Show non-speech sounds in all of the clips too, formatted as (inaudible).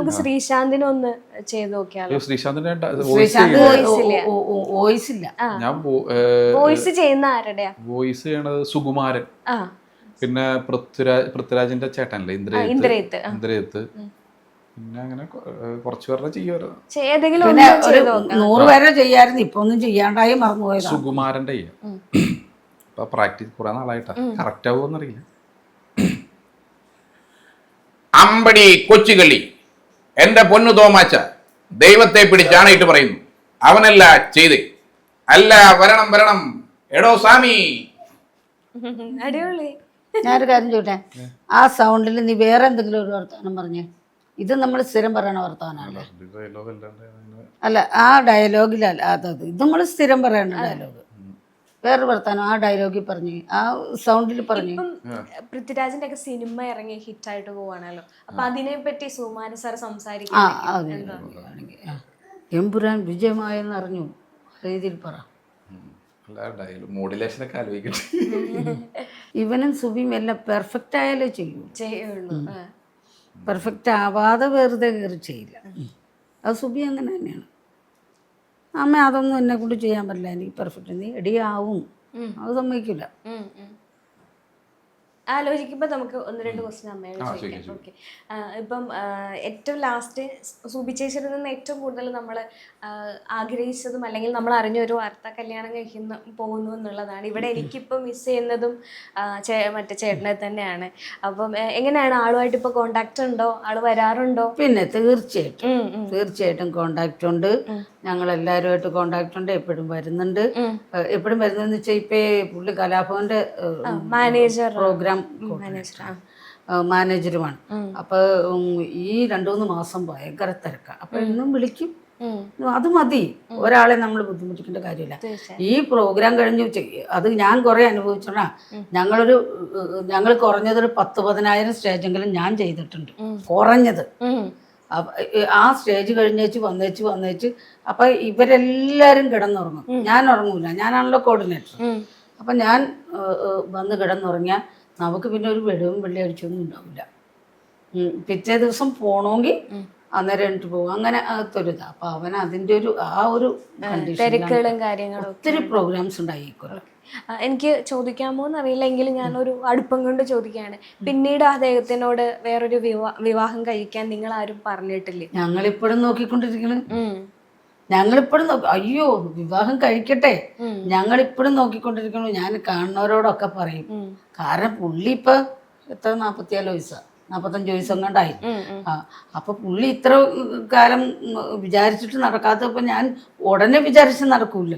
നമുക്ക് ശ്രീശാന്തിനെ ഒന്ന് ചെയ്ത് നോക്കിയാലോ? ശ്രീശാന്തിനെ വോയിസ് ഇല്ല. വോയിസ് ഇല്ല. ഞാൻ വോയിസ് ചെയ്യുന്ന ആരുടെയാ? വോയിസ് ചെയ്യണത് സുകുമാരൻ. ആ. പിന്നെ പൃഥ്വിരാജ് പൃഥ്വിരാജിന്റെ ചേട്ടനല്ലേ ഇന്ദ്രയത്ത് ഇന്ദ്രയത്ത് പിന്നെ അങ്ങനെ കുറച്ചു പേരുടെ ചെയ്യുമായിരുന്നു നൂറ് പേരെ ചെയ്യായിരുന്നു ഇപ്പൊ ഒന്നും ചെയ്യാണ്ടായി മറന്നുപോയതാണ് സുകുമാരന്റെ ചെയ്യാം. ഇപ്പൊ പ്രാക്ടീസ് കുറെ നാളായിട്ടാ. കറക്റ്റ് ആവുമെന്നറിയില്ല അമ്പടി കൊച്ചുകളി. എന്റെ പൊന്നു തോമാച്ച ദൈവത്തെ പിടിച്ചാണയിട്ട് പറയുന്നു. അവനല്ല ചെയ്ത്. അല്ല വരണം വരണം. എടോ സ്വാമി. അടിപൊളി. ഞാനൊരു കാര്യം ചോദിട്ടെ ആ സൗണ്ടിൽ നീ വേറെ എന്തെങ്കിലും ഒരു വർത്തമാനം പറഞ്ഞേ. ഇത് നമ്മൾ സ്ഥിരം പറയണ വർത്തമാനമല്ലേ അല്ല ആ ഡയലോഗിലല്ല അതത് ഇത് നമ്മൾ സ്ഥിരം പറയണ ഡയലോഗ് വേറൊരു വർത്താനം ആ ഡയലോഗിൽ പറഞ്ഞു ആ സൗണ്ടിൽ പറഞ്ഞു. പൃഥ്വിരാജിന്റെ ഒക്കെ സിനിമ ഇറങ്ങി ഹിറ്റായിട്ട് പോവാണല്ലോ. അപ്പൊ അതിനെ പറ്റി സുമാന സാർ ആ. എമ്പുരാൻ വിജയമായെന്ന് അറിഞ്ഞു രീതിയിൽ പറ. മോഡുലേഷനൊക്കെ ആലോചിക്കട്ടെ. (laughs) ഇവനും സുബിയും എല്ലാം പെർഫെക്റ്റ് ആയാലേ ചെയ്യൂ ചെയ്യുള്ളൂ. പെർഫെക്റ്റ് ആവാതെ വെറുതെ കയറി ചെയ്യില്ല. അത് സുബി അങ്ങനെ തന്നെയാണ്. അമ്മ അതൊന്നും എന്നെ കൊണ്ട് ചെയ്യാൻ പറ്റില്ല. എനിക്ക് പെർഫെക്റ്റ് നീ എടി ആവും. അത് സമ്മതിക്കില്ല ഉം, ഉം. ആലോചിക്കുമ്പോ നമുക്ക് ഒന്ന് രണ്ട് ക്വസ്റ്റ്യൻ അമ്മയോട് ചോദിക്കാം. ഓക്കെ ഇപ്പം ഏറ്റവും ലാസ്റ്റ് സൂപിച്ചേച്ചിയിൽ നിന്ന് ഏറ്റവും കൂടുതൽ നമ്മൾ ആഗ്രഹിച്ചതും അല്ലെങ്കിൽ നമ്മൾ അറിഞ്ഞ ഒരു വാർത്ത കല്യാണം കഴിക്കുന്ന പോകുന്നു എന്നുള്ളതാണ്. ഇവിടെ എനിക്കിപ്പോൾ മിസ് ചെയ്യുന്നതും മറ്റേ ചേട്ടനെ തന്നെയാണ്. അപ്പം എങ്ങനെയാണ് ആളുമായിട്ട് ഇപ്പോൾ കോണ്ടാക്ട് ഉണ്ടോ? ആൾ വരാറുണ്ടോ? പിന്നെ തീർച്ചയായിട്ടും. തീർച്ചയായിട്ടും കോണ്ടാക്ട് ഉണ്ട്. ഞങ്ങൾ എല്ലാവരുമായിട്ട് കോണ്ടാക്ട് ഉണ്ട് എപ്പോഴും വരുന്നുണ്ട്. എപ്പോഴും വരുന്നതെന്ന് വെച്ചാൽ ഇപ്പേ പുള്ളി കലാഭവന്റെ മാനേജർ പ്രോഗ്രാം മാനേജറുമാണ് അപ്പൊ ഈ രണ്ടു മൂന്ന് മാസം ഭയങ്കര തിരക്കാണ് അപ്പൊ ഇന്നും വിളിക്കും. അത് മതി. ഒരാളെ നമ്മൾ ബുദ്ധിമുട്ടിക്കേണ്ട കാര്യമില്ല. ഈ പ്രോഗ്രാം കഴിഞ്ഞു അത് ഞാൻ കുറെ അനുഭവിച്ചാ ഞങ്ങളൊരു ഞങ്ങൾ ഞങ്ങൾ കുറഞ്ഞതൊരു പത്ത് പതിനായിരം സ്റ്റേജെങ്കിലും ഞാൻ ചെയ്തിട്ടുണ്ട്. കുറഞ്ഞത്. ആ സ്റ്റേജ് കഴിഞ്ഞേച്ച് വന്നേച്ച് വന്നേച്ച് അപ്പൊ ഇവരെല്ലാരും കിടന്നുറങ്ങും. ഞാൻ ഉറങ്ങൂല. ഞാനാണല്ലോ കോർഡിനേറ്റർ. അപ്പൊ ഞാൻ വന്ന് കിടന്നുറങ്ങിയാൽ നമുക്ക് പിന്നെ ഒരു വെടിവും വെള്ളി അടിച്ചൊന്നും ഉണ്ടാവില്ല പിറ്റേ ദിവസം പോണമെങ്കിൽ അന്നേരം എണ്ണിട്ട് പോകും. അങ്ങനെ തൊരുത അപ്പൊ അവൻ അതിന്റെ ഒരു ആ ഒരു കണ്ടീഷൻ ഒത്തിരി പ്രോഗ്രാംസ് ഉണ്ടായിക്കോളും ആ, എനിക്ക് ചോദിക്കാമോ എന്നറിയില്ല എങ്കിലും ഞാനൊരു അടുപ്പം കൊണ്ട് ചോദിക്കുകയാണ്. പിന്നീട് അദ്ദേഹത്തിനോട് വേറൊരു വിവാ വിവാഹം കഴിക്കാൻ നിങ്ങൾ ആരും പറഞ്ഞിട്ടില്ലേ? ഞങ്ങളിപ്പോഴും ഇപ്പോഴും ഉം. ഞങ്ങളിപ്പോഴും ഇപ്പോഴും അയ്യോ വിവാഹം കഴിക്കട്ടെ. ഞങ്ങളിപ്പോഴും നോക്കിക്കൊണ്ടിരിക്കണു. ഞാൻ കാണുന്നവരോടൊക്കെ പറയും. കാരണം പുള്ളി ഇപ്പൊ എത്ര നാപ്പത്തിയാൽ വയസ്സാ? നാപ്പത്തഞ്ച് വയസ്സും കണ്ടായി. അപ്പൊ പുള്ളി ഇത്ര കാലം വിചാരിച്ചിട്ട് നടക്കാത്തപ്പോ ഞാൻ ഉടനെ വിചാരിച്ച് നടക്കൂല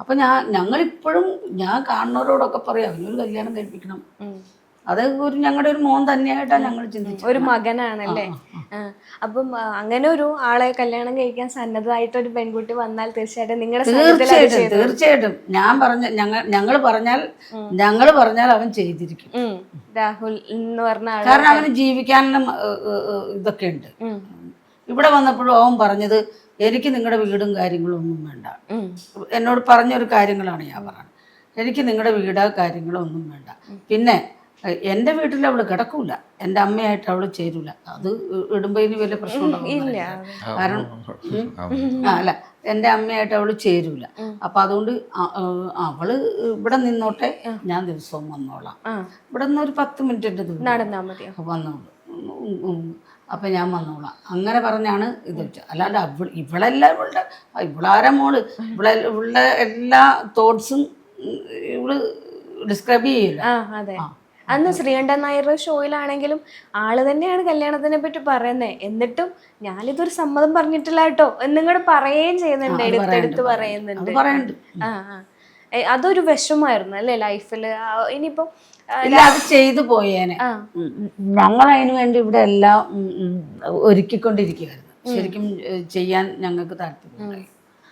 അപ്പൊ ഞാൻ ഞങ്ങളിപ്പോഴും ഞാൻ കാണുന്നവരോടൊക്കെ പറയാം അവനൊരു കല്യാണം കഴിപ്പിക്കണം. അത് ഒരു ഞങ്ങളുടെ ഒരു മോൻ തന്നെയായിട്ടാണ് ഞങ്ങൾ ചിന്തിച്ചത്. ഒരു മകനാണല്ലേ. അപ്പം അങ്ങനെ ഒരു ആളെ കല്യാണം കഴിക്കാൻ സന്നദ്ധമായിട്ട് ഒരു പെൺകുട്ടി വന്നാൽ തീർച്ചയായിട്ടും നിങ്ങളുടെ തീർച്ചയായിട്ടും തീർച്ചയായിട്ടും. ഞാൻ പറഞ്ഞ ഞങ്ങൾ ഞങ്ങൾ പറഞ്ഞാൽ ഞങ്ങൾ പറഞ്ഞാൽ അവൻ ചെയ്തിരിക്കും. രാഹുൽ എന്ന് പറഞ്ഞ കാരണം അവന് ജീവിക്കാനുള്ള ഇതൊക്കെ ഉണ്ട്. ഇവിടെ വന്നപ്പോഴും അവൻ പറഞ്ഞത് എനിക്ക് നിങ്ങളുടെ വീടും കാര്യങ്ങളും ഒന്നും വേണ്ട. എന്നോട് പറഞ്ഞൊരു കാര്യങ്ങളാണ് ഞാൻ പറഞ്ഞത്. എനിക്ക് നിങ്ങളുടെ വീടോ കാര്യങ്ങളോ ഒന്നും വേണ്ട. പിന്നെ എന്റെ വീട്ടിൽ അവൾ കിടക്കൂല. എന്റെ അമ്മയായിട്ട് അവൾ ചേരൂല. അത് ഇടുമ്പോ ഇനി വലിയ പ്രശ്നം കാരണം ആ, അല്ല. എന്റെ അമ്മയായിട്ട് അവൾ ചേരൂല. അപ്പൊ അതുകൊണ്ട് അവൾ ഇവിടെ നിന്നോട്ടെ ഞാൻ ദിവസവും വന്നോളാം. ഇവിടെ നിന്ന് ഒരു പത്ത് മിനിറ്റ് ദൂരം. നടന്നാ മതിയോ? വന്നോളൂ. അപ്പൊ ഞാൻ വന്നോളാം. അങ്ങനെ പറഞ്ഞാണ് ഇത് വെച്ചത്. അല്ലാണ്ട് അവൾ ഇവളെല്ലാം ഇവളുടെ ഇവളാര മോൾ? ഇവളെ ഇവളുടെ എല്ലാ തോട്ട്സും ഇവൾ ഡിസ്ക്രൈബ് ചെയ്യില്ല ആ അതെ. അന്ന് ശ്രീകണ്ഠൻ നായർ ഷോയിലാണെങ്കിലും ആൾ തന്നെയാണ് കല്യാണത്തിനെ പറ്റി പറയുന്നത് എന്നിട്ടും ഞാനിതൊരു സമ്മതം പറഞ്ഞിട്ടില്ല കേട്ടോ എന്നിങ്ങോട്ട് പറയുകയും ചെയ്യുന്നുണ്ട് എടുത്തെടുത്ത് പറയുന്നുണ്ട്. ആ ആ. അതൊരു വിഷമായിരുന്നു അല്ലേ ലൈഫിൽ ഇനിയിപ്പോ ആ, ഇല്ല അത് ചെയ്തു പോയേനെ. ഞങ്ങൾ അതിനു വേണ്ടി ഇവിടെ എല്ലാം ഒരുക്കിക്കൊണ്ടിരിക്കുകയായിരുന്നു ശരിക്കും ചെയ്യാൻ ഞങ്ങൾക്ക് താല്പര്യമുണ്ടായി.